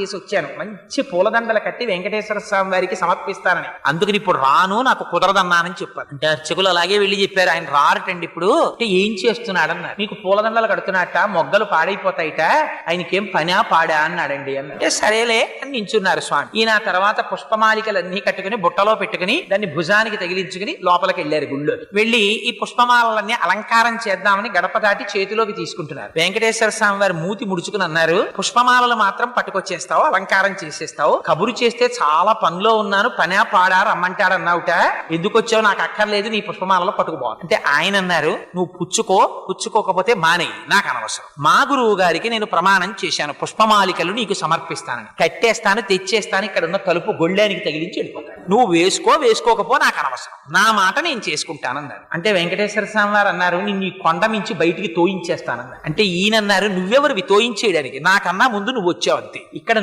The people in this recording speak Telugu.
చేసి వచ్చాను మంచి పూలదండలు కట్టి వెంకటేశ్వర స్వామి వారికి సమర్పిస్తానని. అందుకని ఇప్పుడు రాను నాకు కుదరదన్నానని చెప్పారు. అంటే అర్చకులు అలాగే వెళ్ళి చెప్పారు. ఆయన రారటండి ఇప్పుడు. అంటే ఏం చేస్తున్నాడన్నారు. మీకు పూలదండలు కడుతున్నట్ట మొగ్గలు పాడైపోతాయిట. ఆయనకేం పనా పాడా అన్నాడండి అంటే సరేలే అని నించున్నారు స్వామి. ఈయన ఆ తర్వాత పుష్పమాలికలన్నీ కట్టుకుని బుట్టలో పెట్టుకుని దాన్ని భుజానికి తగిలించుకుని లోపలికి వెళ్ళారు గుళ్ళో వెళ్ళి ఈ పుష్పమాలలన్నీ అలంకారం చేద్దామని గడప దాటి చేతిలోకి తీసుకుంటున్నారు. వెంకటేశ్వర స్వామి వారి మూతి ముడుచుకుని అన్నారు. పుష్పమాలలు మాత్రం చేసేస్తావు అలంకారం చేసేస్తావు? కబురు చేస్తే చాలా పనిలో ఉన్నాను పనే పాడా రమ్మంటాడన్నావుట. ఎందుకు వచ్చావు నాకు అక్కర్లేదు నీ పుష్పమాలలో పట్టుకుపో అంటే ఆయన అన్నారు నువ్వు పుచ్చుకో పుచ్చుకోకపోతే మానేయి నాకు అనవసరం. మా గురువు గారికి నేను ప్రమాణం చేశాను పుష్పమాలికలు నీకు సమర్పిస్తానని. కట్టేస్తాను తెచ్చేస్తాను ఇక్కడ ఉన్న తలుపు గొళ్ళానికి తగిలించి వెళ్ళిపోతాను. నువ్వు వేసుకో వేసుకోకపో నాకు అనవసరం. నా మాట నేను చేసుకుంటానన్నారు. అంటే వెంకటేశ్వర స్వామి వారు అన్నారు నిన్ను కొండ మించి బయటికి తోయించేస్తానన్నారు. అంటే ఈయన అన్నారు నువ్వెవరివి? తోయించేయడానికి. నాకన్నా ముందు నువ్వు వచ్చావు అంతే ఇక్కడ